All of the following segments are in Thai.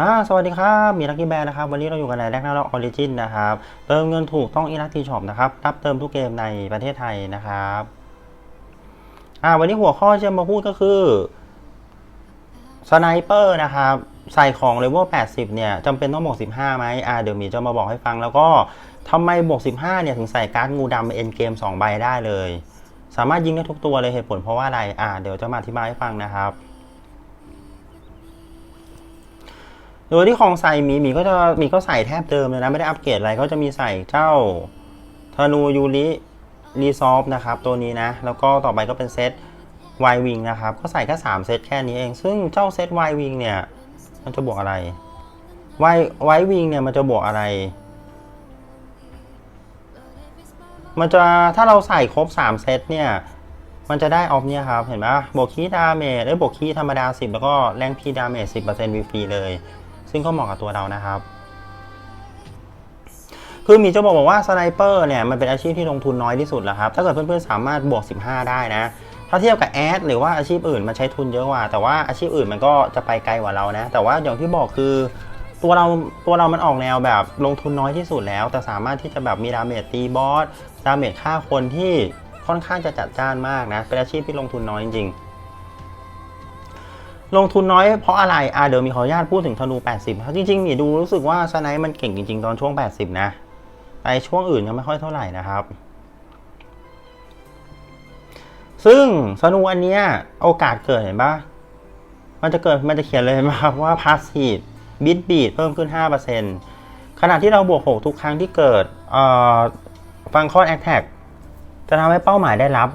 อ่าสวัสดีครับมีลักกี้แบร์นะครับ วันนี้เราอยู่กันในแรกน้าเราออริจินนะครับ เติมเงินถูกต้องอีลักทีช็อปนะครับ รับเติมทุกเกมในประเทศไทยนะครับอ่าวันนี้หัวข้อที่จะมาพูดก็คือสไนเปอร์นะครับ ใส่ของเลเวล80 เนี่ยจำเป็นต้องบวก15ไหมอ่าเดี๋ยวมีจะมาบอกให้ฟัง แล้วก็ทำไมบวก15 เนี่ยถึงใส่การ์ดงูดำเอ็นเกม2ใบได้เลย สามารถยิงได้ทุกตัวเลยเหตุผลเพราะว่าอะไรอ่าเดี๋ยวจะมาอธิบายให้ฟังนะครับ โดยที่ของใส่หมีหมีก็จะหมีก็ใส่แทบเดิมเลยนะไม่ได้อัปเกรดอะไรก็จะมีใส่เจ้าธนูยูริรีซอฟนะครับตัวนี้นะ แล้วก็ต่อไปก็เป็นเซตวายวิงนะครับ ก็ใส่แค่3เซตแค่นี้เอง ซึ่งเจ้าเซตวายวิงเนี่ย มันจะบวกอะไรวายววิงเนี่ยมันจะบวกอะไร มันจะถ้าเราใส่ครบ 3 เซตเนี่ย มันจะได้ออฟเนี่ยครับ เห็นไหมบวกคีดาเมจได้บวกคีธรรมดา 10 แล้วก็แรงพีดาเมจ10%ฟรีเลย ซึ่งก็เหมาะกับตัวเรานะครับ คือมีจะบอกบอกว่าสไนเปอร์เนี่ยมันเป็นอาชีพที่ลงทุนน้อยที่สุดแล้วครับ ถ้าเกิดเพื่อนๆสามารถบวก 15 ได้นะ ถ้าเทียบกับแอดหรือว่าอาชีพอื่นมันใช้ทุนเยอะกว่า แต่ว่าอาชีพอื่นมันก็จะไปไกลกว่าเรานะ แต่ว่าอย่างที่บอกคือตัวเราตัวเรามันออกแนวแบบลงทุนน้อยที่สุดแล้ว แต่สามารถที่จะแบบมีดาเมจตีบอสดาเมจฆ่าคนที่ค่อนข้างจะจัดจ้านมากนะ เป็นอาชีพที่ลงทุนน้อยจริงๆ ลงทุนน้อยเพราะอะไร อ่าเดี๋ยวมีขออนุญาตพูดถึงธนู 80ครับจริงๆมีดูรู้สึกว่าสไนป์มันเก่งจริง ๆ ตอนช่วง 80 นะแต่ช่วงอื่นยังไม่ค่อยเท่าไหร่นะครับ ซึ่งสนูอันเนี้ยโอกาสเกิดเห็นปะมันจะเกิดมันจะเขียนเลยเห็นปะครับว่า passive bit beat เพิ่มขึ้น 5%ขณะที่เราบวก 6 ทุกครั้งที่เกิดฟังคอนแอคแท็กจะทำให้เป้าหมายได้รับ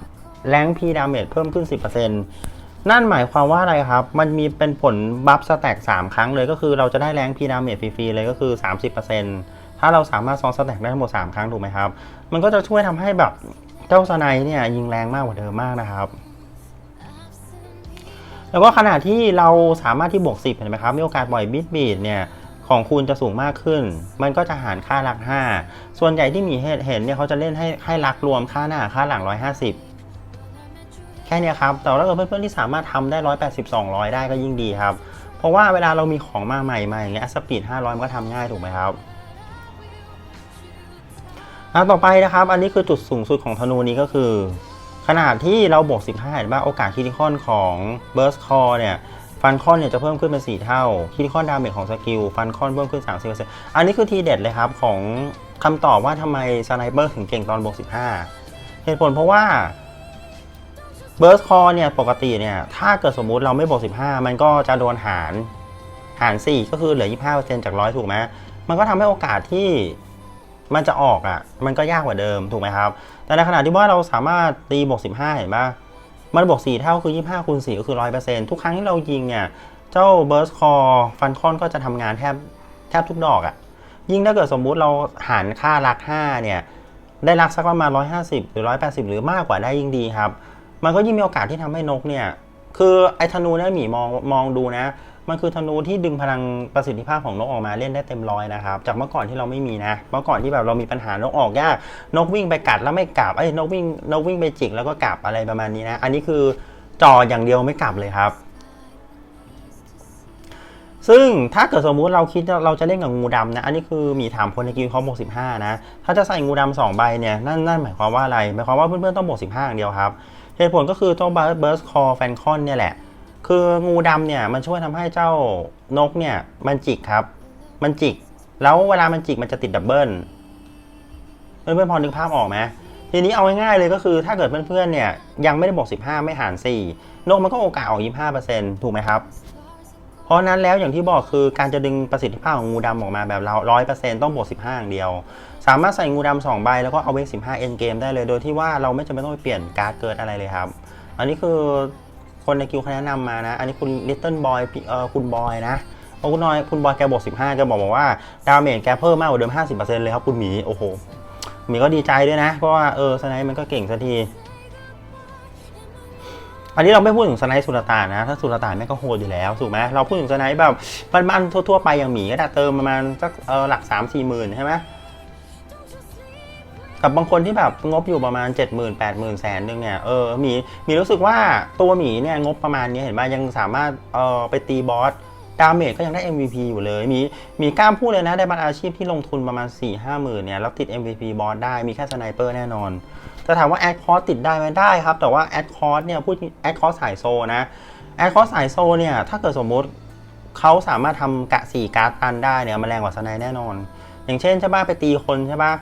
แรงพีดาเมจเพิ่มขึ้น 10% นั่นหมายความว่าอะไรครับ มันมีเป็นผลบัฟสแต็ก3ครั้งเลยก็คือเราจะได้แรงพีดาเมจฟรีๆเลยก็คือ 30%ถ้าเราสามารถซอนสแต็กได้ทั้งหมด 3 ครั้งถูกไหมครับ มันก็จะช่วยทำให้แบบเจ้าสไนเนี่ยยิงแรงมากกว่าเดิมมากนะครับ แล้วก็ขณะที่เราสามารถที่บวก 10 เห็นไหมครับ มีโอกาสปล่อยบิดบีดเนี่ยของคุณจะสูงมากขึ้น มันก็จะหารค่าหลัก 5 ส่วนใหญ่ที่มีเห็นเนี่ยเขาจะเล่นให้ให้หลักรวมค่าหน้าค่าหลัง 150 แค่นี้ครับแต่ถ้าเกิดเพื่อนๆที่สามารถทำได้ 180 200 ได้ก็ยิ่งดีครับ เพราะว่าเวลาเรามีของมาใหม่มาอย่างเงี้ยสปีด 500 มันก็ทำง่ายถูกไหมครับอะต่อไปนะครับ อันนี้คือจุดสูงสุดของธนูนี้ก็คือ ขนาดที่เราบวก 15เห็นป่ะโอกาสคิดิคอนของ Burst Core เนี่ยฟันคอนเนี่ยจะเพิ่มขึ้นเป็น 4 เท่าคิดิคอนดาเมจของสกิลฟันคอนเพิ่มขึ้น 30%อันนี้คือทีเด็ดเลยครับของคำตอบว่าทำไมสไนเปอร์ถึงเก่งตอนบวก 15 เหตุผลเพราะว่า Burst Core เนี่ยปกติเนี่ยถ้าเกิดสมมุติเราไม่บวก 15 มันก็จะโดนหารหาร 4 ก็คือเหลือ 25%จากร้อยถูกไหมมันก็ทำให้โอกาสที่มันจะออกอะ มันก็ยากกว่าเดิมถูกไหมครับ แต่ในขณะที่ว่าเราสามารถตีบวก 15 เห็นปะมันบวก 4 เท่าคือ 25คูณ4ก็คือ 100%ทุกครั้งที่เรายิงเนี่ย เจ้า Burst Core ฟันคอนก็จะทำงานแทบแทบทุกดอกอะ่ะ ยิ่งถ้าเกิดสมมุติเราหารค่าลัก 5 เนี่ย ได้ลักสักประมาณ 150 หรือ 180 หรือมากกว่าได้ยิ่งดีครับ มันก็ยิ่งมีโอกาสที่ทำให้นกเนี่ย คือไอ้ธนูเนี่ยหมีมองมองดูนะ มันคือธนูที่ดึงพลังประสิทธิภาพของนกออกมาเล่นได้เต็มร้อยนะครับ จากเมื่อก่อนที่เราไม่มีนะ เมื่อก่อนที่แบบเรามีปัญหานกออกยาก นกวิ่งไปกัดแล้วไม่กลับเอ้นกวิ่งนกวิ่งไปจิกแล้วก็กลับอะไรประมาณนี้นะ อันนี้คือจออย่างเดียวไม่กลับเลยครับซึ่งถ้าเกิดสมมุติเราคิดเราจะเล่นกับงูดำนะ อันนี้คือมีถามคนในกิลเขาบวก15นะ ถ้าจะใส่งูดำสองใบเนี่ยนั่นนั่นหมายความว่าอะไรหมายความว่าเพื่อนๆต้องบวก15อย่างเดียวครับ เหตุผลก็คือตัว Burst Core Fan Con เนี่ยแหละ คืองูดำเนี่ยมันช่วยทำให้เจ้านกเนี่ยมันจิกครับ มันจิก แล้วเวลามันจิกมันจะติดดับเบิลเพื่อนๆพอนึกภาพออกไหมทีนี้เอาง่ายๆเลยก็คือถ้าเกิดเพื่อนๆเนี่ยยังไม่ได้บอก15 ไม่หาร 4 นกมันก็โอกาสออก 25%ถูกไหมครับ เพราะนั้นแล้วอย่างที่บอกคือการจะดึงประสิทธิภาพของงูดำออกมาแบบเราร้อยเปอร์เซ็นต์ต้องบวก15อย่างเดียว สามารถใส่งูดำสองใบแล้วก็เอาเวก15เอ็นเกมได้เลยโดยที่ว่าเราไม่จำเป็นต้องไปเปลี่ยนการ์ดเกิดอะไรเลยครับ อันนี้คือคนในกิวเขาแนะนำมานะ อันนี้คุณ Little Boy เอ่อคุณบอยนะเพราะคุณน้อยคุณบอยแกบวก15แกบอกบอกว่าดาเมจแกเพิ่มมากกว่าเดิม 50%เลยครับคุณหมีโอ้โหหมีก็ดีใจด้วยนะ เพราะว่าเออสไนป์มันก็เก่งสักที อันนี้เราไม่พูดถึงสไนป์สุลต่านนะ ถ้าสุลต่านแม่งก็โหดอยู่แล้วถูกไหมเราพูดถึงสไนป์แบบบ้านๆทั่ว ๆ ไปอย่างหมีก็ได้เติมประมาณสักเออหลัก3 4หมื่นใช่ไหม กับบางคนที่แบบงบอยู่ประมาณ 7 0 0 0 0 8 0 0 0แสนนึงเนี่ยเออหมีหมีรู้สึกว่าตัวหมีเนี่ยงบประมาณนี้เห็นไหมยังสามารถเออไปตีบอสดาเมจก็ยังได้ MVP อยู่เลย มีมีกล้ามพูดเลยนะได้บรรอาชีพที่ลงทุนประมาณ 4 5หมื่นเนี่ยแล้วติด MVP บอสได้มีแค่สไนเปอร์แน่นอนแต่ถามว่าแอดคอร์สติดได้ไหมได้ครับ แต่ว่าแอดคอร์สเนี่ยพูดแอดคอร์สสายโซนะแอดคอร์สสายโซเนี่ยถ้าเกิดสมมุติเขาสามารถทำกะสี่การ์ดตันได้เนี่ยมันแรงกว่าสไนแน่นอน อย่างเช่นใช่ป่ะไปตีคนใช่ป่ะ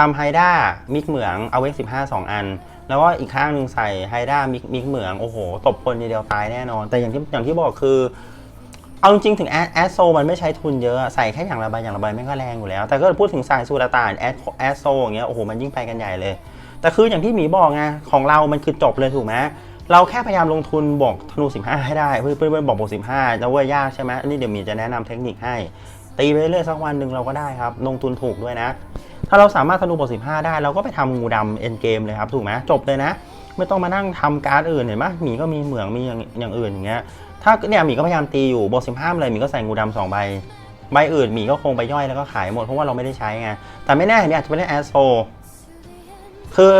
ทำไฮด้ามิกเหมืองเอาเวกสิบห้าสองอัน แล้วก็อีกข้างหนึ่งใส่ไฮด้ามิกมิกเหมืองโอ้โห ตบคนเดียวตายแน่นอน แต่อย่างที่อย่างที่บอกคือ เอาจริงถึงแอดแอดโซมันไม่ใช้ทุนเยอะใส่แค่อย่างละใบอย่างละใบไม่ก็แรงอยู่แล้ว แต่ก็พูดถึงสายสูตรตางแอดแอดโซอย่างเงี้ยโอ้โหมันยิ่งไปกันใหญ่เลย แต่คืออย่างที่หมีบอกไงของเรามันคือจบเลยถูกไหมเราแค่พยายามลงทุนบอกธนู15 ให้ได้เพื่อนเพื่อนบอกบอก15จะว่ายากใช่ไหมอันนี่เดี๋ยวหมีจะแนะนำเทคนิคให้ ตีไปเรื่อยๆสักวันหนึ่งเราก็ได้ครับ ลงทุนถูกด้วยนะ ถ้าเราสามารถธนูบท15ได้ เราก็ไปทำงูดำเอ็นเกมเลยครับ ถูกไหมจบเลยนะ ไม่ต้องมานั่งทำการ์ดอื่นเห็นไหมหมีก็มีเหมืองมีอย่างอย่างอื่นอย่างเงี้ยถ้าเนี่ยหมีก็พยายามตีอยู่บท15เลยหมีก็ใส่งูดำสองใบใบอื่นหมีก็คงไปย่อยแล้วก็ขายหมดเพราะว่าเราไม่ได้ใช้ไงแต่ไม่แน่หมีอาจจะไปเล่นแอสโซคือ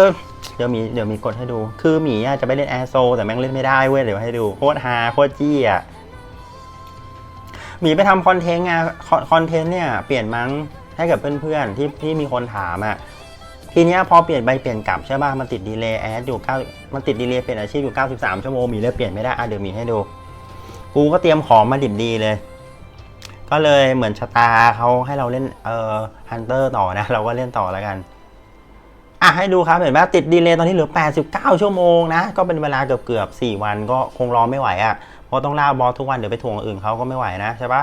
เดี๋ยวมีเดี๋ยวมีกดให้ดู คือหมีอาจจะไปเล่นแอสโซแต่แม่งเล่นไม่ได้เว้ยเดี๋ยวให้ดูโคตรฮาโคตรจี้อะ หมีไปทำคอนเทนต์ไงคอนเทนต์เนี่ยเปลี่ยนมั้งให้กับเพื่อนๆที่ที่มีคนถามอะ่ะทีเนี้ยพอเปลี่ยนไปเปลี่ยนกลับใช่ป่ะมันติดดีเลย์แอดอยู่9มันติดดีเลย์เปลี่ยนอาชีพอยู่ 93 ชั่วโมงหมีเลยเปลี่ยนไม่ได้อะเดี๋ยวหมีให้ดู กูก็เตรียมของมาดิบดีเลย ก็เลยเหมือนชะตาเขาให้เราเล่นเอ่อฮันเตอร์ต่อนะ เราก็เล่นต่อแล้วกันอะให้ดูครับเห็นไหมติดดีเลย์ตอนนี้เหลือ 89 ชั่วโมงนะ ก็เป็นเวลาเกือบเกือบๆ4วันก็คงรอไม่ไหวอะ่ะ เพราะต้องล่าบอสทุกวันเดี๋ยวไปถ่วงอื่นเขาก็ไม่ไหวนะใช่ปะ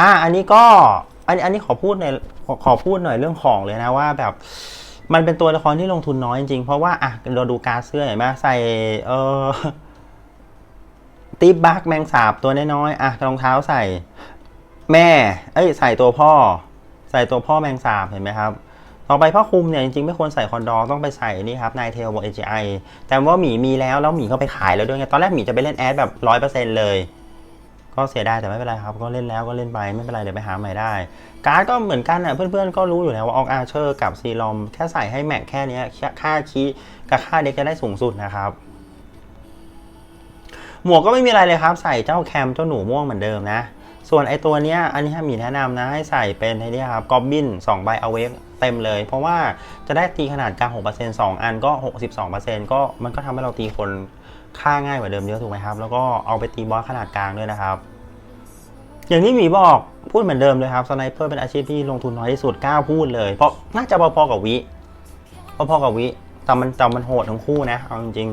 อะอันนี้ก็อันอันนี้ขอพูดในอยขอขอพูดหน่อยเรื่องของเลยนะว่าแบบมันเป็นตัวละครที่ลงทุนน้อยจริงๆ เพราะว่าอะเราดูการเสื้อเห็นไหมใส่เออตีบบักแมงสาบตัวน้อยๆอะรองเท้าใส่แม่ เอ้ย ใส่ตัวพ่อ ใส่ตัวพ่อแมงสาบเห็นไหมครับ ต่อไปผ้าคลุมเนี่ยจริงๆไม่ควรใส่คอนดอร์ต้องไปใส่นี่ครับนายเทลบอก AGI แต่ว่าหมีมีแล้วแล้วหมีก็ไปขายแล้วด้วยไงตอนแรกหมีจะไปเล่นแอดแบบร้อยเปอร์เซ็นต์เลย ก็เสียดายแต่ไม่เป็นไรครับก็เล่นแล้วก็เล่นไปไม่เป็นไรเดี๋ยวไปหาใหม่ได้ การ์ดก็เหมือนกันอะเพื่อนๆก็รู้อยู่แล้วว่าออกอาเชอร์กับซีลอมแค่ใส่ให้แม็กแค่นี้ค่าคีย์กับค่าเด็กจะได้สูงสุดนะครับหมวกก็ไม่มีอะไรเลยครับใส่เจ้าแคมเจ้าหนูม่วงเหมือนเดิมนะ ส่วนไอตัวเนี้ยอันนี้มีแนะนำนะให้ใส่เป็นไอ้นี่ครับกอบบิน2ใบเอาเวก เต็มเลย เพราะว่าจะได้ตีขนาดกลาง 6% 2 อันก็ 62%ก็มันก็ทำให้เราตีคนค่าง่ายกว่าเดิมเยอะถูกไหมครับ แล้วก็เอาไปตีบอสขนาดกลางด้วยนะครับ อย่างที่หมีบอกพูดเหมือนเดิมเลยครับสไนเปอร์เป็นอาชีพที่ลงทุนน้อยที่สุดกล้าพูดเลย เพราะน่าจะพอๆกับวิพอๆกับวิแต่มันแต่มันโหดทั้งคู่นะเอาจริง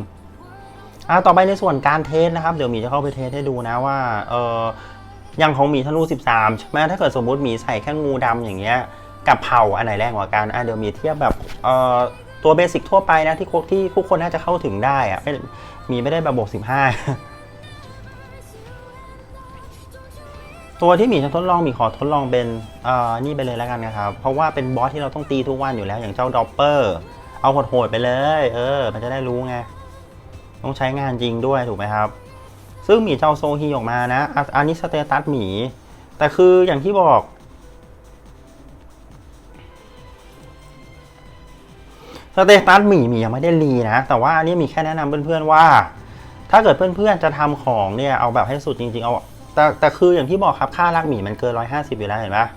ๆอะต่อไปในส่วนการเทสนะครับเดี๋ยวหมีจะเข้าไปเทสให้ดูนะว่าเอออย่างของหมีทะลุ13ใช่ไหมถ้าเกิดสมมติหมีใส่แค่งูดำอย่างเงี้ย กับเผาอันไหนแรงกว่ากันอะเดี๋ยวมีเทียบแบบเอ่อตัวเบสิกทั่วไปนะที่ที่ทุกคนน่าจะเข้าถึงได้อะไม่มีไม่ได้แบบบวก15ตัวที่หมีจะทดลองหมีขอทดลองเป็นเอ่อนี่ไปเลยแล้วกันนะครับ เพราะว่าเป็นบอสที่เราต้องตีทุกวันอยู่แล้วอย่างเจ้าดอปเปอร์เอาโหดๆไปเลย เออ มันจะได้รู้ไง ต้องใช้งานจริงด้วยถูกไหมครับ ซึ่งหมีเจ้าโซฮีออกมานะ อันนี้สเตตัสหมี แต่คืออย่างที่บอก สเตตัสหมี่หมี่ยังไม่ได้รีนะ แต่ว่าอันนี้มีแค่แนะนำเพื่อนๆว่า ถ้าเกิดเพื่อนๆจะทำของเนี่ยเอาแบบให้สุดจริงๆเอาแต่แต่คืออย่างที่บอกครับค่ารักหมี่มันเกิน150อยู่แล้วเห็นปะ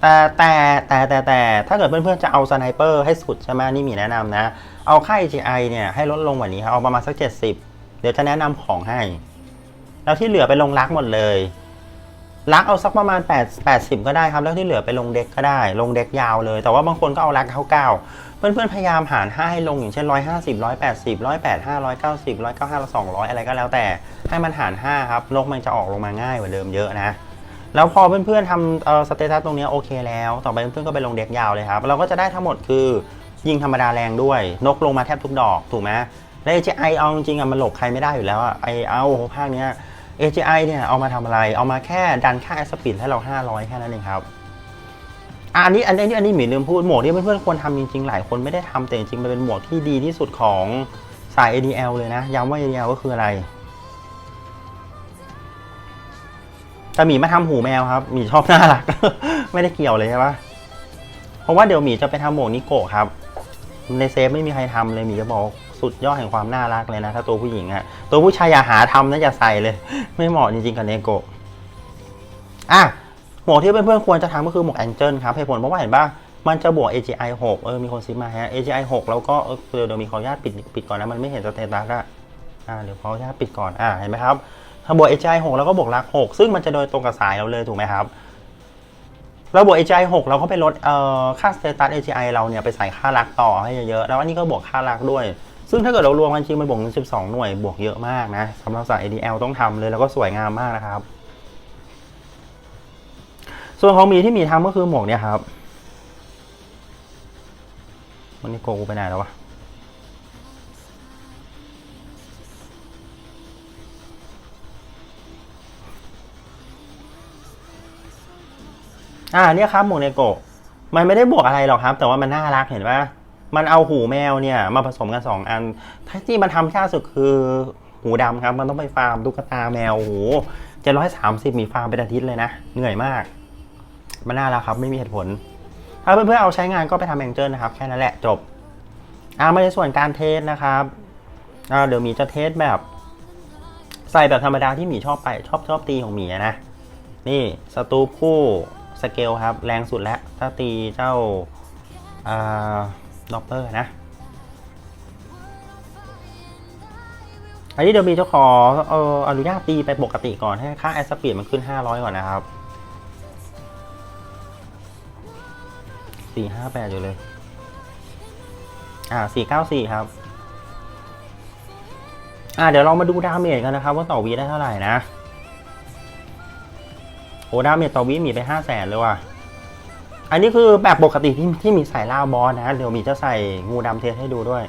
แต่แต่แต่แต่แต่ถ้าเกิดเพื่อนๆจะเอาสไนเปอร์ให้สุดใช่ไหมนี่มีแนะนำนะ เอาค่า AGI เนี่ยให้ลดลงกว่านี้ครับเอาประมาณสัก 70 เดี๋ยวจะแนะนำของให้ แล้วที่เหลือไปลงรักหมดเลย รักเอาสักประมาณ8 80 ก็ได้ครับ แล้วที่เหลือไปลงเด็กก็ได้ ลงเด็กยาวเลย แต่ว่าบางคนก็เอารักเท่าเก้าเพื่อนๆพยายามหาร5ให้ลงอย่างเช่น 150 180 185 190 195 200 อะไรก็แล้วแต่ให้มันหาร 5 ครับนกมันจะออกลงมาง่ายกว่าเดิมเยอะนะแล้วพอเพื่อนๆทำเอ่อสเตตัสตรงนี้โอเคแล้ว ต่อไปเพื่อนๆก็ไปลงเด็กยาวเลยครับ เราก็จะได้ทั้งหมดคือยิงธรรมดาแรงด้วย นกลงมาแทบทุกดอกถูกไหมแล้ว AGI เอาจริงๆอะมันหลบใครไม่ได้อยู่แล้วอะไอเอาภาคเนี้ย AGI เนี่ยเอามาทำอะไร เอามาแค่ดันค่าสปีดให้เรา 500 แค่นั้นเองครับอันนี้อันนี้อันนี้หมีลืมพูดหมวกที่เพื่อนๆควรทำจริงๆ หลายคนไม่ได้ทำแต่จริงๆมันเป็นหมวกที่ดีที่สุดของสาย ADL เลยนะย้ำว่า ADL ก็คืออะไรแต่หมีมาทำหูแมวครับหมีชอบน่ารัก ไม่ได้เกี่ยวเลยใช่ปะเพราะว่าเดี๋ยวหมีจะไปทำหมวกนิโกะครับ ในเซฟไม่มีใครทำเลยหมีจะบอก สุดยอดแห่งความน่ารักเลยนะ ถ้าตัวผู้หญิงอะตัวผู้ชายอย่าหาทำนะอย่าใส่เลย ไม่เหมาะจริงๆกับเนโกะอะหมวกที่เพื่อนๆควรจะทำก็คือหมวกแองเจิลครับเหตุผลเพราะว่าเห็นป่ะมันจะบวก AGI 6 เออ มีคนซิปมาฮะ AGI 6 แล้วก็เออเดี๋ยวเดี๋ยวมีขออนุญาตปิดปิดก่อนนะ มันไม่เห็นสเตตัสอะอ่า เดี๋ยวขออนุญาตปิดก่อน อ่า เห็นไหมครับ ถ้าบวก AGI 6 แล้วก็บวกลัก 6 ซึ่งมันจะโดยตรงกับสายเราเลยถูกไหมครับ เราบวก AGI 6 เราก็ไปลดเอ่อค่าสเตตัส AGI เราเนี่ยไปใส่ค่ารักต่อให้เยอะๆ แล้วอันนี้ก็บวกค่ารักด้วย ซึ่งถ้าเกิดเรารวมกันจริงมันบวกถึง12 หน่วยบวกเยอะมากนะสำหรับสาย ADL ต้องทำเลยแล้วก็สวยงามมากนะครับ ส่วนของหมีที่หมีทำก็คือหมวกเนี่ยครับวันนี้โกกูไปไหนแล้ววะอ่าเนี่ยครับหมวกเนโกะมันไม่ได้บวกอะไรหรอกครับ แต่ว่ามันน่ารักเห็นปะ มันเอาหูแมวเนี่ยมาผสมกันสองอัน ถ้าที่มันทำยาสุดคือหูดำครับ มันต้องไปฟาร์มตุ๊กตาแมวโอ้โหเจ็ดร้อยสามสิบมีฟาร์มเป็นอาทิตย์เลยนะ เหนื่อยมาก มันน่ารักครับ ไม่มีเหตุผล ถ้าเพื่อนๆเอาใช้งานก็ไปทำแองเจิลนะครับ แค่นั้นแหละจบอ่ามาในส่วนการเทสนะครับอ่าเดี๋ยวมีจะเทสแบบ ใส่แบบธรรมดาที่หมีชอบไปชอบชอบตีของหมีนะ นี่สตูปคู่สเกลครับ แรงสุดแล้วถ้าตีเจ้าอ่า ด็อปเปอร์นะอันนี้เดี๋ยวมีเจ้าขอเอออนุญาตตีไปปกติก่อนให้ค่าแอสปีดมันขึ้น 500 ก่อนนะครับ 458 อยู่เลย อ่า 494 ครับ อ่า เดี๋ยวเรามาดูดาเมจกันนะครับ ว่าต่อวีได้เท่าไหร่นะ โอ้ดาเมจต่อวิมีไปห้าแสนเลยว่ะ อันนี้คือแบบปกติที่ที่มีใส่ล่าบอสนะ เดี๋ยวมีจะใส่งูดำเทสให้ดูด้วย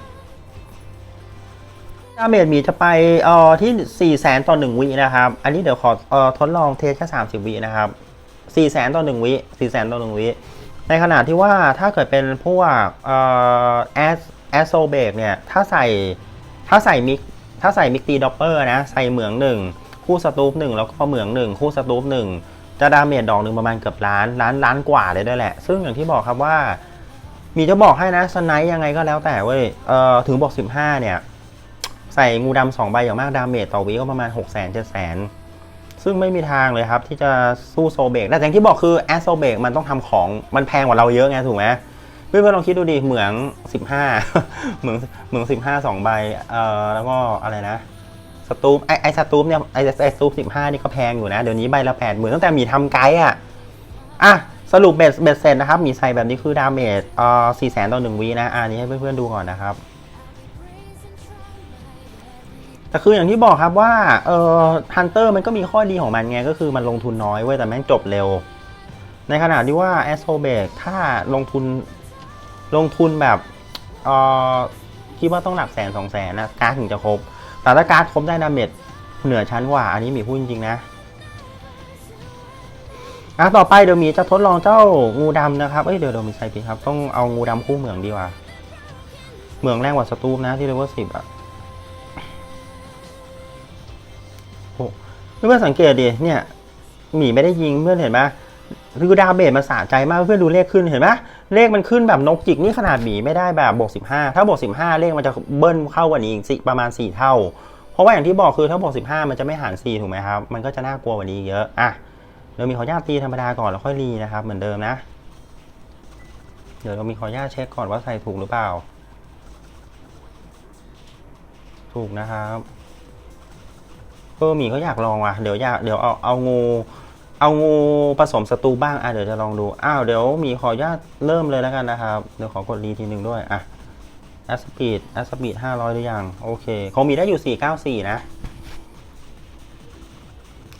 ดาเมจมีจะไปเอ่อที่4แสนต่อ1วินะครับ อันนี้เดี๋ยวขอเอ่อทดลองเทสแค่30 วินะครับ4แสนต่อ1วิ4แสนต่อ1วิ ในขณะที่ว่าถ้าเกิดเป็นพวกเอ่อแอสแอสโซเบกเนี่ย ถ้าใส่ถ้าใส่มิกถ้าใส่มิกตีด็อปเปอร์นะ ใส่เหมืองหนึ่งคู่สตูปหนึ่งแล้วก็เหมืองหนึ่งคู่สตูปหนึ่ง จะดาเมจดอกหนึ่งประมาณเกือบล้านล้านล้านกว่าเลยด้วยแหละ ซึ่งอย่างที่บอกครับว่า มีจะบอกให้นะสไนป์ยังไงก็แล้วแต่เว้ยเอ่อถึงบอก 15 เนี่ย ใส่งูดำสองใบอย่างมากดาเมจต่อวิก็ประมาณ 6 0 0 0 0 7 0 0 0ซึ่งไม่มีทางเลยครับ ที่จะสู้โซเบกแต่อย่างที่บอกคือแอสโซเบกมันต้องทำของมันแพงกว่าเราเยอะไงถูกไหมเพื่อนๆลองคิดดูดิเหมือง 15 เหมืองเหมือง 15สองใบเอ่อแล้วก็อะไรนะ สตูปไอไอสตูปเนี่ยไอไอสตูป15นี่ก็แพงอยู่นะ เดี๋ยวนี้ใบละ8หมื่นตั้งแต่มีทำไกด์อะอะสรุปเบ็ดเบ็ดเสร็จนะครับ มีใส่แบบนี้คือดาเมจเอ่อ4แสนต่อ1วีนะอันนี้ให้เพื่อนๆดูก่อนนะครับแต่คืออย่างที่บอกครับว่าเอ่อฮันเตอร์มันก็มีข้อดีของมันไง ก็คือมันลงทุนน้อยเว้ยแต่แม่งจบเร็ว ในขณะที่ว่าแอสโ b เบกถ้าลงทุนลงทุนแบบเอ่อคิดว่าต้องหลักแสนสองแสนนะการถึงจะครบ แต่ถ้าการครบได้ดาเมจเหนือชั้นกว่า อันนี้มีพูดจริงๆนะอะต่อไปเดี๋ยวมีจะทดลองเจ้างูดำนะครับ เอ้ยเดี๋ยวเดี๋ยวมีใส่ผิดครับ ต้องเอางูดำคู่เหมืองดีกว่า เหมืองแรงกว่าสตูปนะที่เรียกว่าสิบอะโอ้เพื่อนสังเกตดิเนี่ยหมีไม่ได้ยิงเพื่อนเห็นไหมคือดาวเมจมันสะใจมากเพื่อนดูเลขขึ้นเห็นไหม เลขมันขึ้นแบบนกจิกนี่ขนาดหมีไม่ได้แบบบวก15 ถ้าบวก15 เลขมันจะเบิ้ลเข้ากว่านี้อีกสิประมาณ 4 เท่า เพราะว่าอย่างที่บอกคือถ้าบวก15 มันจะไม่หาร 4 ถูกไหมครับ มันก็จะน่ากลัวกว่านี้เยอะ อะเดี๋ยวมีขออนุญาตตีธรรมดาก่อนแล้วค่อยรีนะครับเหมือนเดิมนะ เดี๋ยวเรามีขออนุญาตเช็คก่อนว่าใส่ถูกหรือเปล่า ถูกนะครับเออหมีเขาอยากลองว่ะ เดี๋ยวอยากเดี๋ยวเอาเอางู เอางูผสมศัตรูบ้างอะเดี๋ยวจะลองดูอ้าวเดี๋ยวมีขออนุญาตเริ่มเลยแล้วกันนะครับ เดี๋ยวขอกดรีทีหนึ่งด้วยอะแอสปีดแอสปีดห้าร้อยหรือยัง โอเคของมีได้อยู่สี่เก้าสี่นะ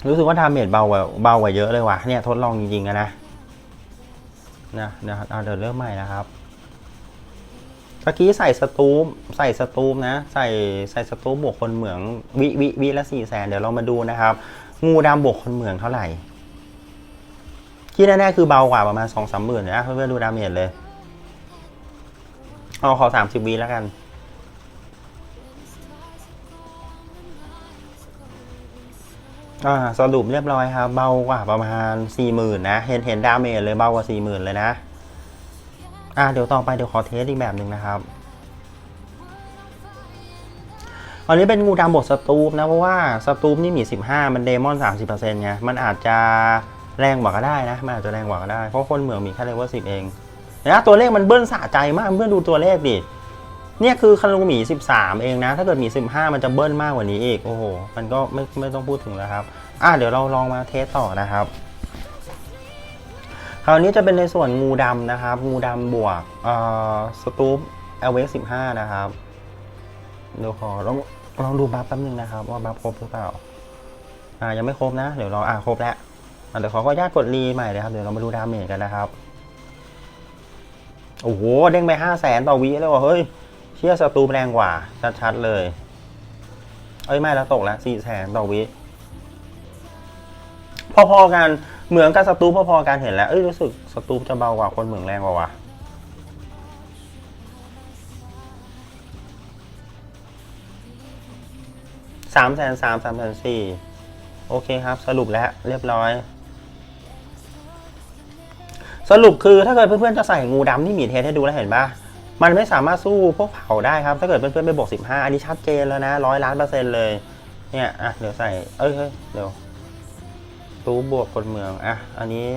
รู้สึกว่าดาเมจเบากว่าเบากว่าเยอะเลยว่ะเนี่ยทดลองจริงๆอะนะนะนะครับอะเดี๋ยวเริ่มใหม่นะครับตะกี้ใส่สตูมใส่สตูมนะ ใส่ใส่สตูมบวกคนเหมืองวิวิวิละสี่แสนเดี๋ยวเรามาดูนะครับ งูดำบวกคนเหมืองเท่าไหร่ ที่แน่ๆคือเบากว่าประมาณสองสามหมื่นนะเพื่อนๆดูดาเมจเลย เอาขอสามสิบวีแล้วกัน อ่าสรุปเรียบร้อยครับ เบากว่าประมาณสี่หมื่นนะ เห็นเห็นดาเมจเลยเบากว่าสี่หมื่นเลยนะ อ่าเดี๋ยวต่อไปเดี๋ยวขอเทสอีกแบบหนึ่งนะครับอันนี้เป็นงูดำบทสตูปนะ เพราะว่าสตูปนี่มี 15 มันเดมอน 30%ไงมันอาจจะ แรงกว่าก็ได้นะมันอาจจะแรงกว่าก็ได้ เพราะคนเหมืองมีแค่เลเวล10เองนะตัวเลขมันเบิ้ลสะใจมากเพื่อนดูตัวเลขดิเนี่ยคือคันลุงหมี 13 เองนะ ถ้าเกิดหมี 15 มันจะเบิ้ลมากกว่านี้อีก โอ้โห มันก็ไม่ไม่ต้องพูดถึงแล้วครับ อะเดี๋ยวเราลองมาเทสต่อนะครับ คราวนี้จะเป็นในส่วนงูดำนะครับ งูดำบวกเอ่อสตูปเอเวส15นะครับ เดี๋ยวขอลองลองดูบัฟแป๊บนึงนะครับ ว่าบัฟครบหรือเปล่า อ่ายังไม่ครบนะ เดี๋ยวรออ่าครบแล้ว เดี๋ยวขอขอนุญาตกดรีใหม่เลยครับ เดี๋ยวเรามาดูดาเมจกันนะครับ โอ้โห เด้งไปห้าแสนต่อวิเลยว่ะเฮ้ย เชี่ยสตูแรงกว่า ชัดๆเลย เอ้ย ไม่แล้วตกแล้วสี่แสนต่อวิ พอๆกัน เหมือนกับสตูพอๆกันเห็นแล้ว เอ้ย รู้สึกสตูจะเบากว่าคนเหมืองแรงกว่าวะสามแสนสามสามแสนสี่โอเคครับ สรุปแล้วเรียบร้อย สรุปคือถ้าเกิดเพื่อนๆจะใส่งูดำที่มีเทสให้ดูแล้วเห็นปะมันไม่สามารถสู้พวกเผาได้ครับ ถ้าเกิดเพื่อนๆไปบวก15 อันนี้ชัดเจนแล้วนะร้อยล้านเปอร์เซ็นต์เลย เนี่ย อะ เดี๋ยวใส่ เอ้ยเดี๋ยวตู้บวกคนเมือง อะ อันนี้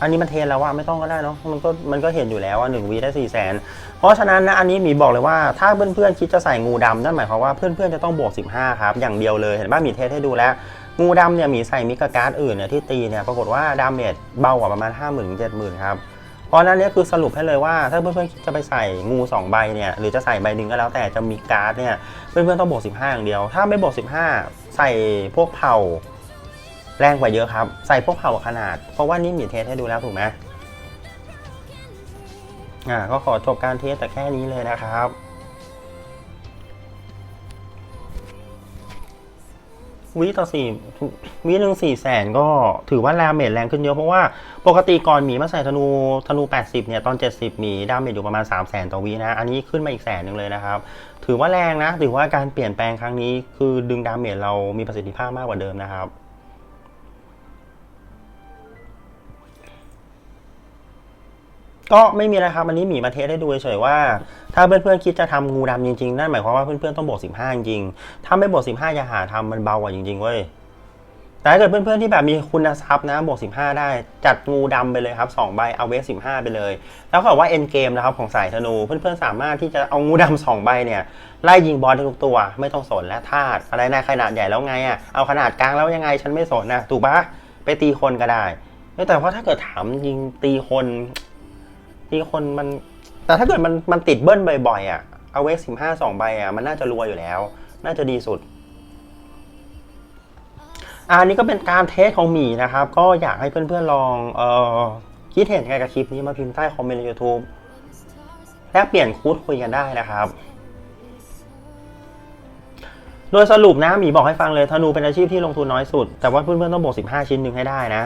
อันนี้มันเทนแล้วว่าไม่ต้องก็ได้เนาะ มันก็มันก็เห็นอยู่แล้วว่าหนึ่งวีได้สี่แสน เพราะฉะนั้นนะอันนี้มีบอกเลยว่าถ้าเพื่อนๆคิดจะใส่งูดำนั่นหมายความว่าเพื่อนๆจะต้องบวก15 ครับ อย่างเดียวเลย เห็นป่ะมีเทสให้ดูแล้ว งูดำเนี่ยหมีใส่มิกาการ์ดอื่นเนี่ยที่ตีเนี่ยปรากฏว่าดาเมจเบากว่าประมาณ 5 0 0 0 0 7 0 0 0 0ครับเพราะนั้นเนี่ยคือสรุปให้เลยว่าถ้าเพื่อนๆจะไปใส่งู 2 ใบเนี่ยหรือจะใส่ใบหนึ่งก็แล้วแต่จะมีการ์ดเนี่ยเพื่อนๆต้องบวก15 อย่างเดียว ถ้าไม่บวก15 ใส่พวกเผ่าแรงกว่าเยอะครับ ใส่พวกเผ่าขนาด เพราะว่านี่มีเทสให้ดูแล้วถูกไหมอ่าก็ขอจบการเทสแต่แค่นี้เลยนะครับ วิต่อสี่วิหนึ่งสี่แสนก็ถือว่าดาเมจแรงขึ้นเยอะเพราะว่าปกติก่อนหมีมาใส่ธนูธนู 80 เนี่ย ตอน 70 หมีดาเมจอยู่ประมาณ 3 0 0แสนต่อวินะ อันนี้ขึ้นมาอีกแสนหนึ่งเลยนะครับ ถือว่าแรงนะ ถือว่าการเปลี่ยนแปลงครั้งนี้ คือดึงดาเมจเรามีประสิทธิภาพมากกว่าเดิมนะครับ ก็ไม่มีอะครับอันนี้หมีมาเทสให้ดูเฉยๆว่า ถ้าเพื่อนๆคิดจะทำงูดำจริงๆ นั่นหมายความว่าเพื่อนๆต้องบวก15 จริงๆถ้าไม่บวก15อย่าหาทำมันเบากว่าจริงๆเว้ยแต่ถ้าเกิดเพื่อนๆที่แบบมีคุณทรัพย์นะบวก 15 ได้ จัดงูดำไปเลยครับ2ใบเอาเวส15 ไปเลย แล้วก็บอกว่าเอ็นเกมนะครับของสายธนูเพื่อนๆสามารถที่จะเอางูดำสองใบเนี่ยไล่ยิงบอลทุกตัว ไม่ต้องสนและธาตุอะไรนะขนาดใหญ่แล้วไงอะเอาขนาดกลางแล้วยังไงฉันไม่สนนะถูกปะไปตีคนก็ได้แต่ว่าถ้าเกิดถามยิงตีคน ตีคนมัน แต่ถ้าเกิดมันมันติดเบิ้ลบ่อยๆอะเอาเวสสิบห้าสองใบอะมันน่าจะรัวอยู่แล้ว น่าจะดีสุดอันนี้ก็เป็นการเทสของหมีนะครับ ก็อยากให้เพื่อนๆลองเอ่อคิดเห็นกันกับคลิปนี้มาพิมพ์ใต้คอมเมนต์ใน YouTube แลกเปลี่ยนคูดคุยกันได้นะครับ โดยสรุปนะหมีบอกให้ฟังเลยธนูเป็นอาชีพที่ลงทุนน้อยสุด แต่ว่าเพื่อนๆต้องบวก15 ชิ้นหนึ่งให้ได้นะ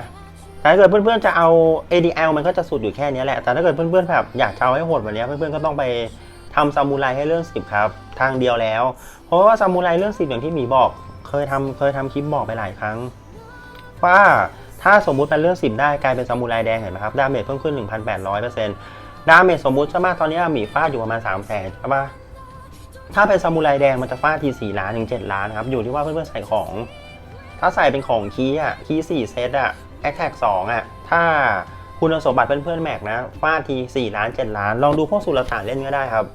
แต่ถ้าเกิดเพื่อนๆจะเอา ADL มันก็จะสุดอยู่แค่นี้แหละ แต่ถ้าเกิดเพื่อนๆแบบอยากจะเอาให้โหดกว่านี้เพื่อนๆก็ต้องไปทำซามูไรให้เรื่อง10ครับ ทางเดียวแล้ว เพราะว่าซามูไรเรื่อง10อย่างที่หมีบอก เคยทำเคยทำคลิปบอกไปหลายครั้ง ว่าถ้าสมมุติเป็นเรื่อง10ได้กลายเป็นซามูไรแดงเห็นไหมครับดาเมจเพิ่มขึ้น 1,800%ดาเมจสมมุติใช่ไหมตอนนี้หมีฟาดอยู่ประมาณ 3 0 0 0 0 0ใช่ปะถ้าเป็นซามูไรแดงมันจะฟาดที4ล้านถึง7ล้านครับอยู่ที่ว่าเพื่อนๆใส่ของ ถ้าใส่เป็นของคีย์อะคีย์4เซตอะ แอคแท็กสองอะถ้าคุณสมบัติเป็นเพื่อนแม็กนะฟาดทีสี่ล้านเจ็ดล้าน ลองดูพวกสุลต่านเล่นก็ได้ครับ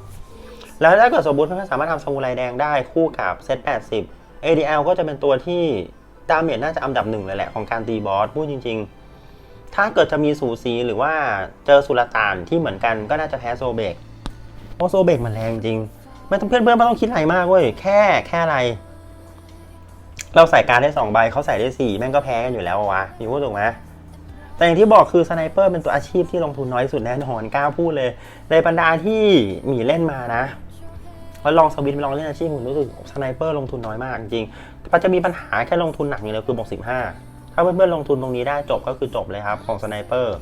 แล้วถ้าเกิดสมมติเพื่อนๆสามารถทำสมุไรแดงได้คู่กับเซต80 ADL ก็จะเป็นตัวที่ดาเมจน่าจะอันดับหนึ่งเลยแหละของการตีบอสพูดจริง ๆ ถ้าเกิดจะมีสูสีหรือว่าเจอสุลต่านที่เหมือนกันก็น่าจะแพ้โซเบกเพราะโซเบกมันแรงจริงไม่ต้องเพื่อนๆไม่ต้องคิดอะไรมากเว้ยแค่แค่อะไร เราใส่การได้สองใบเขาใส่ได้สี่แม่งก็แพ้กันอยู่แล้ววะมีพูดถูกไหมแต่อย่างที่บอกคือสไนเปอร์เป็นตัวอาชีพที่ลงทุนน้อยสุดแน่นอนกล้าพูดเลย ในบรรดาที่หมีเล่นมานะแล้วลองสวิตไปลองเล่นอาชีพผมรู้สึกสไนเปอร์ลงทุนน้อยมากจริงๆมันจะมีปัญหาแค่ลงทุนหนักอย่างเดียวคือบอกสิบห้าถ้าเพื่อนๆลงทุนตรงนี้ได้จบก็คือจบเลยครับของสไนเปอร์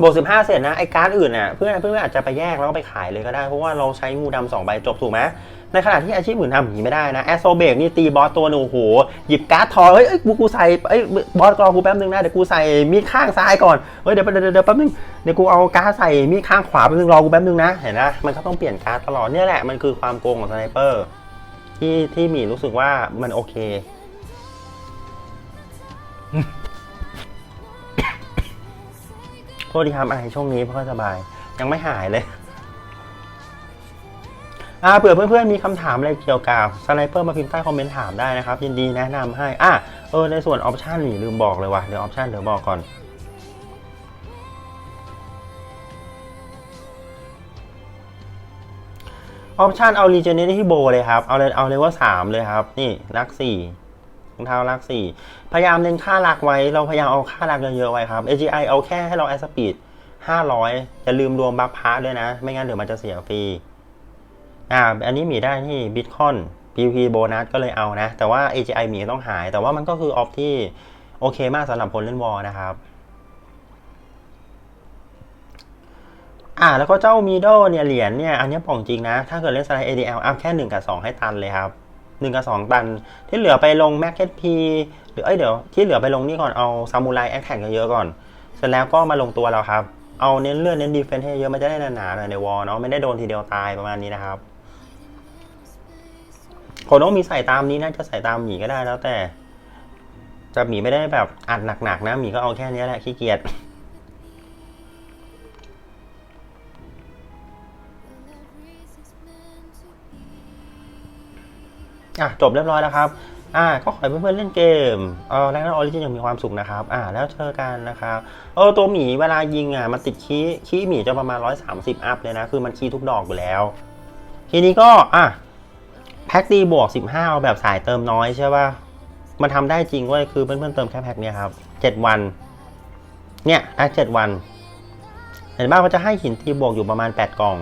บวกสิบห้าเสร็จนะไอ้การ์ดอื่นน่ะเพื่อนเพื่อนๆอาจจะไปแยกแล้วก็ไปขายเลยก็ได้เพราะว่าเราใช้งูดำสองใบจบถูกไหม ในขณะที่อาชีพอื่นทำอย่างนี้ไม่ได้นะแอสโซเบกนี่ตีบอสตัวหนึ่งโหหยิบการ์ดทอยเฮ้ยเอ้ยกูกูใส่เอ้ยบอสรอกูแป๊บนึงนะเดี๋ยวกูใส่มีดข้างซ้ายก่อนเฮ้ยเดี๋ยวเดี๋ยวเดี๋ยวแป๊บนึงเดี๋ยวกูเอาการ์ดใส่มีดข้างขวาแป๊บนึงรอกูแป๊บนึงนะเห็นนะมันก็ต้องเปลี่ยนการ์ดตลอดเนี่ยแหละมันคือความโกงของสไนเปอร์ที่ที่มีรู้สึกว่ามันโอเคโทษทีครับอะไรช่วงนี้เพราะสบาย ยังไม่หายเลย อ่าเผื่อเพื่อนๆมีคำถามอะไรเกี่ยวกับสไนเปอร์มาพิมพ์ใต้คอมเมนต์ถามได้นะครับ ยินดีแนะนำให้อะเออในส่วนออปชันนี่ลืมบอกเลยว่ะเดี๋ยวออปชันเดี๋ยวบอกก่อนออปชันเอา Regenerate ที่โบเลยครับ เอาเลยเอาเลยว่า3เลยครับ นี่ลักสี่รองเท้าลักสี่พยายามเน้นค่าลักไว้ เราพยายามเอาค่าลักเยอะๆไว้ครับ AGI เอาแค่ให้เราแอสปีด500อยอย่าลืมรวมบัฟพาร์ด้วยนะ ไม่งั้นเดี๋ยวมันจะเสียฟรี อ่าอันนี้มีได้ที่ Bitcoin PVP โบนัสก็เลยเอานะ แต่ว่า AGI มีต้องหาย แต่ว่ามันก็คือออฟที่โอเคมากสำหรับคนเล่นวอลนะครับอ่าแล้วก็เจ้ามีโดเนี่ยเหรียญเนี่ยอันนี้ป่องจริงนะ ถ้าเกิดเล่นสไลด์ ADL อัพแค่ 1 กับ 2 ให้ตันเลยครับ 1 กับ 2 ตัน ที่เหลือไปลง Mac HP หรือเอ้ยเดี๋ยวที่เหลือไปลงนี่ก่อนเอาซามูไรแอคแท็กเยอะๆก่อน เสร็จแล้วก็มาลงตัวเราครับ เอาเน้นเลื่อนเน้นดีเฟนส์ให้เยอะมันจะได้หนาๆหน่อยในวอลเนาะไม่ได้โดนทีเดียวตายประมาณนี้นะครับ คน้องมีใส่ตามนี้นะจะใส่ตามหมีก็ได้แล้วแต่ จะหมีไม่ได้แบบอัดหนักๆนะหมีก็เอาแค่นี้แหละขี้เกียจอะจบเรียบร้อยแล้วครับ อ่าก็ขอให้เพื่อนๆเล่นเกมเออแล้วก็ออริจินยังมีความสุขนะครับ อ่าแล้วเจอกันนะครับเออตัวหมีเวลายิงอะมันติดคีย์คีย์หมีจะประมาณ 130 อัพเลยนะ คือมันคีย์ทุกดอกอยู่แล้ว ทีนี้ก็อะ แพ็กดีบวก 15 เอาแบบสายเติมน้อยใช่ป่ะ มันทำได้จริงเว้ยคือเพื่อนๆเติมแค่แพ็กเนี้ยครับ 7 วัน เนี่ยแพ็ก7วัน เห็นป่ะเขาจะให้หินตีบวกอยู่ประมาณ 8 กล่อง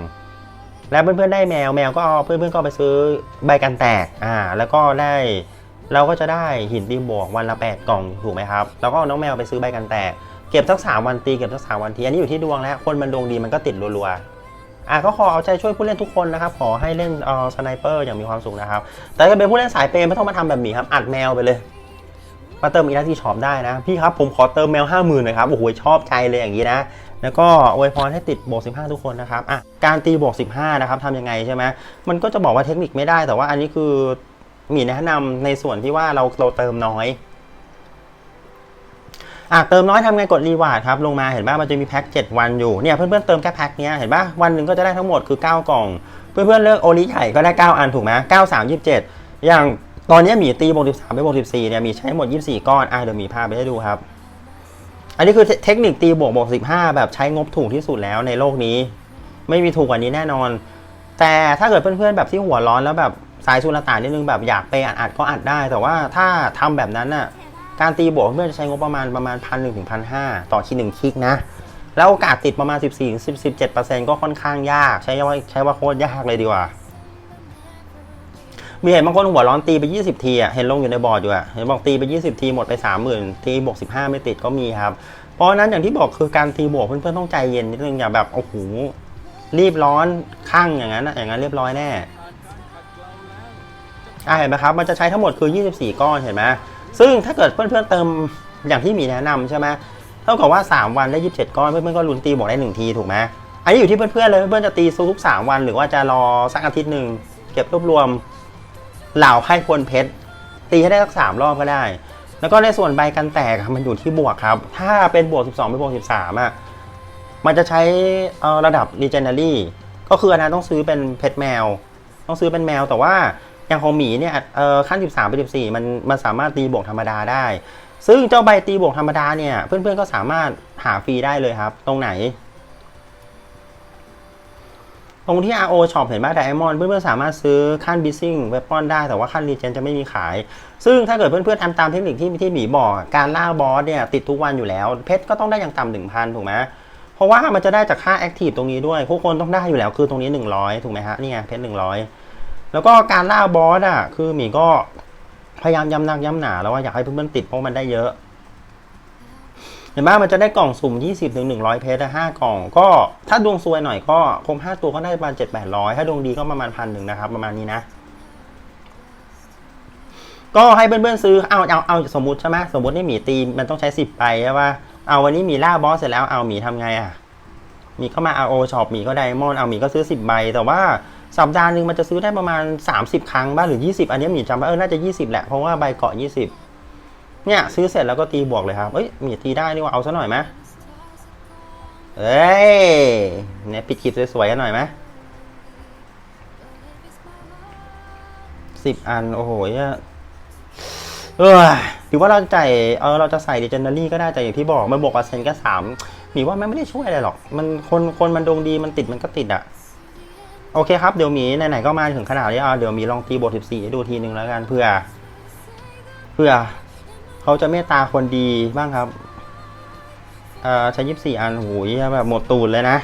แล้วเพื่อนๆได้แมวแมวก็เอาเพื่อนๆก็เอาไปซื้อใบกันแตก อ่า แล้วก็ได้เราก็จะได้หินตีบวกวันละ 8 กล่องถูกไหมครับ แล้วก็น้องแมวไปซื้อใบกันแตก เก็บสักสามวันตีเก็บสักสามวันที อันนี้อยู่ที่ดวงแล้ว คนมันดวงดีมันก็ติดรัวๆ อะก็ขอเอาใจช่วยผู้เล่นทุกคนนะครับ ขอให้เล่นเอ่อสไนเปอร์อย่างมีความสุขนะครับ แต่ถ้าเป็นผู้เล่นสายเปย์ไม่ต้องมาทำแบบหมีครับ อัดแมวไปเลย มาเติมอีกที่ช็อปได้นะ พี่ครับผมขอเติมแมวห้าหมื่นน่อยครับ โอ้โหชอบใจเลยอย่างนี้นะ แล้วก็อวยพรให้ติดบวก15 ทุกคนนะครับ อะ การตีบวก15 นะครับทำยังไงใช่ไหมมันก็จะบอกว่าเทคนิคไม่ได้ แต่ว่าอันนี้คือมีแนะนำในส่วนที่ว่าเราเราเติมน้อย อะเติมน้อยทำไงกดรีวาร์ดครับลงมาเห็นป่ะมันจะมีแพ็ค7วันอยู่เนี่ยเพื่อนๆเติมแค่แพ็คเนี้ยเห็นป่ะวันหนึ่งก็จะได้ทั้งหมดคือ 9 กล่อง เพื่อนๆเลือกโอลิใหญ่ก็ได้ 9 อันถูกไหม9 3 27อย่างตอนนี้หมีตีบวก13ไปบวก14เนี่ยมีใช้หมด24ก้อนอะเดี๋ยวมีภาพไปให้ดูครับ อันนี้คือเทคนิคตีบวกบวก15แบบใช้งบถูกที่สุดแล้วในโลกนี้ ไม่มีถูกกว่านี้แน่นอน แต่ถ้าเกิดเพื่อนๆแบบที่หัวร้อนแล้วแบบสายสุลต่านนิดนึงแบบอยากไปอัดก็อัดได้ แต่ว่าถ้าทำแบบนั้นน่ะ การตีบวกเพื่อนจะใช้งบประมาณประมาณพันหนึ่งถึงพันห้าต่อทีหนึ่งคลิกนะ แล้วโอกาสติดประมาณ 14 17ก็ค่อนข้างยาก ใช้ว่าใช้ว่าโคตรยากเลยดีกว่า มีเห็นบางคนหัวร้อนตีไป 20 ทีอะเห็นลงอยู่ในบอร์ดอยู่อะเห็นบอกตีไป 20 ทีหมดไป 30,000ตีบวก 15 ไม่ติดก็มีครับ เพราะนั้นอย่างที่บอกคือการตีบวกเพื่อนๆต้องใจเย็นนิดนึงอย่าแบบโอ้โหรีบร้อนข้างอย่างนั้นอย่างนั้นเรียบร้อยแน่อะเห็นไหมครับ มันจะใช้ทั้งหมดคือ 24 ก้อนเห็นไหม ซึ่งถ้าเกิดเพื่อนๆเติมอย่างที่มีแนะนำใช่ไหมเท่ากับว่า 3 วันได้ 27 ก้อนเพื่อนๆก็ลุ้นตีบวกได้ 1 ทีถูกไหมอันนี้อยู่ที่เพื่อนๆเลยเพื่อนๆจะตีทุก 3 วัน หรือว่าจะรอสักอาทิตย์หนึ่งเก็บรวบรวมเหล่าไพ่พลเพชรตีให้ได้สักสามรอบก็ได้ แล้วก็ในส่วนใบกันแตกมันอยู่ที่บวกครับ ถ้าเป็นบวก 12เป็นบวก 13อะมันจะใช้อ่อระดับ Legendary ก็คืออันนั้นต้องซื้อเป็นเพชรแมว ต้องซื้อเป็นแมวแต่ว่า อย่างของหมีเนี่ยเออขั้น 13 ไป 14 มันมันสามารถตีบวกธรรมดาได้ ซึ่งเจ้าใบตีบวกธรรมดาเนี่ย เพื่อนๆก็สามารถหาฟรีได้เลยครับ ตรงไหน ตรงที่ RO Shop เห็นไหม Diamond เพื่อนๆสามารถซื้อขั้น Bissing Weapon ได้ แต่ว่าขั้น Regen จะไม่มีขาย ซึ่งถ้าเกิดเพื่อนๆทำตามเทคนิคที่ที่หมีบอก การล่าบอสเนี่ยติดทุกวันอยู่แล้ว เพชรก็ต้องได้อย่างต่ำหนึ่งพันถูกไหมเพราะว่ามันจะได้จากค่า Active ตรงนี้ด้วยทุกคนต้องได้อยู่แล้วคือตรงนี้ 100 ถูกไหมฮะนี่ไงเพชร100 แล้วก็การล่าบอสอะ คือหมีก็พยายามย้ำนักย้ำหนาแล้วว่าอยากให้เพื่อนๆติดเพราะมันได้เยอะเห็นไหมมันจะได้กล่องสุ่ม 20ถึง100 เพชรห้ากล่อง ก็ถ้าดวงซวยหน่อยก็ครบ5ตัวก็ได้ประมาณ 7 800 ถ้าดวงดีก็ประมาณพันหนึ่งนะครับ ประมาณนี้นะ ก็ให้เพื่อนๆซื้อ เอาเอาเอาสมมติใช่ไหมสมมตินี่หมีตีมันต้องใช้สิบใบใช่ปะเอาวันนี้หมีล่าบอสเสร็จแล้วเอาหมีทำไงอะหมีก็มาเอาโอช็อปหมีก็ไดมอนด์เอาหมีก็ซื้อสิบใบ แต่ว่า สัปดาห์หนึ่งมันจะซื้อได้ประมาณ 30 ครั้งบ้างหรือ 20 อันนี้หมีจำว่าเออน่าจะ 20 แหละ เพราะว่าใบเกาะ 20 เนี่ย ซื้อเสร็จแล้วก็ตีบวกเลยครับ เอ้ยหมีตีได้นี่ว่าเอาซะหน่อยไหมเอ้ยเนี่ยปิดคลิปสวยๆหน่อยไหมสิบอัน โอ้โหเนี่ยเออหรือว่าเราจะใส่เออเราจะใส่ดิจนเนอรี่ก็ได้แต่อย่างที่บอกมันบวกเปอร์เซ็นต์แค่สามหมีว่ามันไม่ได้ช่วยอะไรหรอก มันคนคนมันดวงดีมันติดมันก็ติดอะ โอเคครับ เดี๋ยวมีไหนๆก็มาถึงขนาดนี้เอาเดี๋ยวมีลองตีบทสิบสี่ให้ดูทีนึงแล้วกันเพื่อ เพื่อ เขาจะเมตตาคนดีบ้างครับเอ่อใช้ยี่สิบสี่อันหูยแบบหมดตูนเลยนะ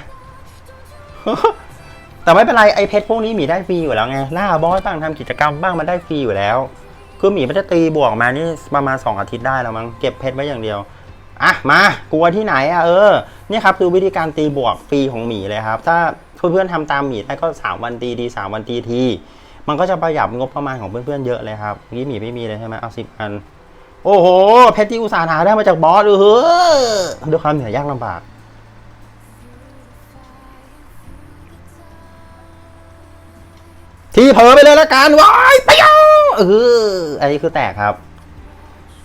แต่ไม่เป็นไรไอเพชรพวกนี้หมีได้ฟรีอยู่แล้วไงล่าบอสบ้างทำกิจกรรมบ้างมันได้ฟรีอยู่แล้ว คือหมีมันจะตีบวกมานี่ประมาณ 2 อาทิตย์ได้แล้วมั้งเก็บเพชรไว้อย่างเดียวอะมากลัวที่ไหนอะเออเนี่ยครับคือวิธีการตีบวกฟรีของหมีเลยครับ ถ้า เพื่อนๆทำตามหมีได้ก็ 3 วันตีดี3วันตีที มันก็จะประหยัดงบประมาณของเพื่อนๆเยอะเลยครับเมื่หมีไม่มีเลยใช่ไหมเอาสิบอัน โอ้โห เพชรที่อุตสาห์หาได้มาจากบอสเออด้วยความเหนื่อยยากลำบากที่เผลอไปเลยละกันว้ายไปเอาเอออันนี้คือแตกครับ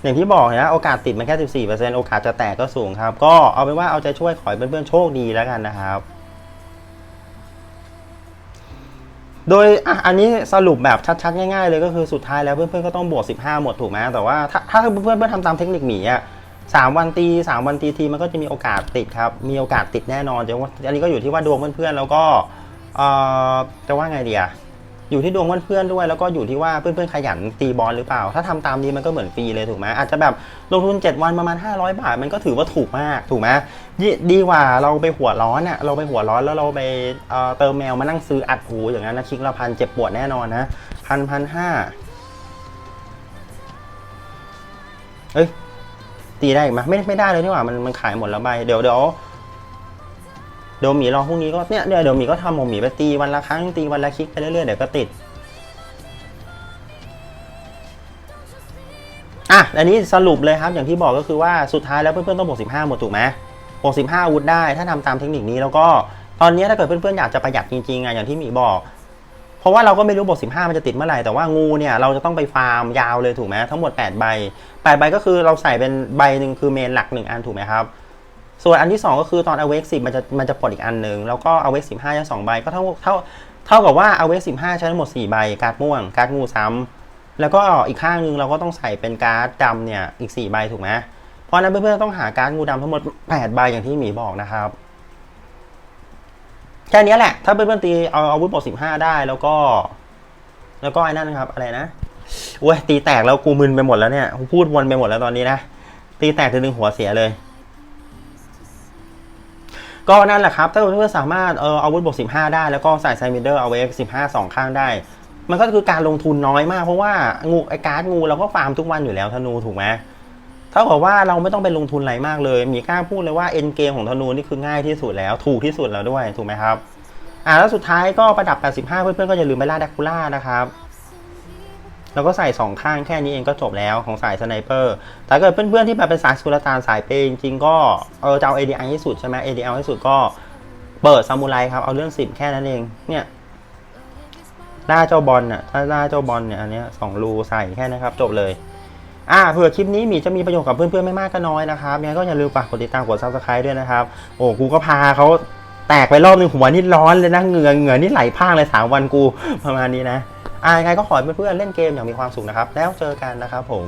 อย่างที่บอกนะโอกาสติดมันแค่ 14%โอกาสจะแตกก็สูงครับ ก็เอาเป็นว่าเอาใจช่วยขอให้เพื่อนๆโชคดีแล้วกันนะครับ โดยอะอันนี้สรุปแบบชัดๆ ง่ายๆ เลยก็คือสุดท้ายแล้วเพื่อนๆก็ต้องบวก 15 หมดถูกไหมแต่ว่าถ้าถ้าเพื่อนๆทำตามเทคนิคหมีอะสามวันตีสามวันตีทีมันก็จะมีโอกาสติดครับ มีโอกาสติดแน่นอนแต่ว่าอันนี้ก็อยู่ที่ว่าดวงเพื่อนๆแล้วก็เอ่อจะว่าไงดีอะ อยู่ที่ดวงเพื่อนๆด้วย แล้วก็อยู่ที่ว่าเพื่อนๆขยันตีบอลหรือเปล่า ถ้าทำตามนี้มันก็เหมือนฟรีเลยถูกไหมอาจจะแบบลงทุน 7 วันประมาณ 500 บาท มันก็ถือว่าถูกมากถูกไหมยดีกว่าเราไปหัวร้อนอะเราไปหัวร้อนแล้วเราไปเอ่อเติมแมวมานั่งซื้ออัดหูอย่างนั้นนะคิกละพันเจ็บปวดแน่นอนนะพันพันห้าเอ้ยตีได้อีกไหมไม่ไม่ได้เลยนี่หว่ามันมันขายหมดแล้วใบเดี๋ยวเดี๋ยว ดี๋ยวหมีรอพรุ่งนี้ก็เนี่ยเดี๋ยวเดี๋ยวหมีก็ทำของหมีไปตีวันละครั้งตีวันละคลิกไปเรื่อยๆเดี๋ยวก็ติดอะอันนี้สรุปเลยครับอย่างที่บอกก็คือว่าสุดท้ายแล้วเพื่อนๆต้องบวก15หมดถูกไหมบวก15อาวุธได้ ถ้าทำตามเทคนิคนี้แล้วก็ตอนนี้ถ้าเกิดเพื่อนๆอยากจะประหยัดจริงๆอะอย่างที่หมีบอก เพราะว่าเราก็ไม่รู้บวก15มันจะติดเมื่อไหร่แต่ว่างูเนี่ยเราจะต้องไปฟาร์มยาวเลยถูกไหมทั้งหมด8ใบ8ใบก็คือเราใส่เป็นใบหนึ่งคือเมนหลัก1อันถูกไหมครับ ส่วนอันที่ 2 ก็คือตอน awake 10มันจะมันจะปลดอีกอันหนึ่งแล้วก็ awake 15จะ2ใบก็เท่าเท่าเท่ากับว่า awake 15ใช้ทั้งหมด4ใบการ์ดม่วงการ์ดงูซ้ำแล้วก็อีกข้างนึงเราก็ต้องใส่เป็นการ์ดดำเนี่ยอีก4ใบถูกไหมเพราะนั้นเพื่อนๆต้องหาการ์ดงูดำทั้งหมด8ใบอย่างที่หมีบอกนะครับแค่นี้แหละ ถ้าเพื่อนๆตีเอาอาวุธบวก15ได้แล้วก็ แล้วก็ไอ้นั่นนะครับ อะไรนะโอ้ยตีแตกแล้วกูมึนไปหมดแล้วเนี่ยพูดวนไปหมดแล้วตอนนี้นะตีแตกจะดึงหัวเสียเลย ก็นั่นแหละครับ ถ้าเพื่อนๆสามารถเอออาวุธบวก 15 ได้ แล้วก็ใส่ไซมิเดอร์เอาไว้15 2 ข้างได้ มันก็คือการลงทุนน้อยมาก เพราะว่างูไอการ์ดงูเราก็ฟาร์มทุกวันอยู่แล้วธนูถูกไหมเท่ากับว่าเราไม่ต้องไปลงทุนอะไรมากเลย มีกล้าพูดเลยว่าเอ็นเกมของธนูนี่คือง่ายที่สุดแล้ว ถูกที่สุดแล้วด้วยถูกไหมครับอ่าแล้วสุดท้ายก็ประดับ 85 เพื่อนๆก็อย่าลืมไปล่าดักคูล่านะครับ แล้วก็ใส่สองข้างแค่นี้เองก็จบแล้วของสายสไนเปอร์แต่เกิดเพื่อนๆที่แบบเป็นสายสุลต่านสายเปย์จริงๆก็เออจะเอา ADI ให้สุดใช่ไหม ADI ให้สุดก็เปิดซามูไรครับ เอาเรื่องสิบแค่นั้นเองเนี่ยล่าเจ้าบอลน่ะถ้าล่าเจ้าบอลเนี่ยอันนี้สองรูใส่แค่นะครับ จบเลยอ่าเผื่อคลิปนี้มีจะมีประโยชน์กับเพื่อนๆไม่มากก็น้อยนะครับยังไงก็อย่าลืมฝากกดติดตามกด subscribe ด้วยนะครับ โอ้กูก็พาเขาแตกไปรอบนึงหัวนี่ร้อนเลยนะเหงื่อเหงื่อนี่ไหลพรางเลยสามวันกูประมาณนี้นะ อ่ายังไงก็ขอให้เพื่อนๆเล่นเกมอย่างมีความสุขนะครับ แล้วเจอกันนะครับผม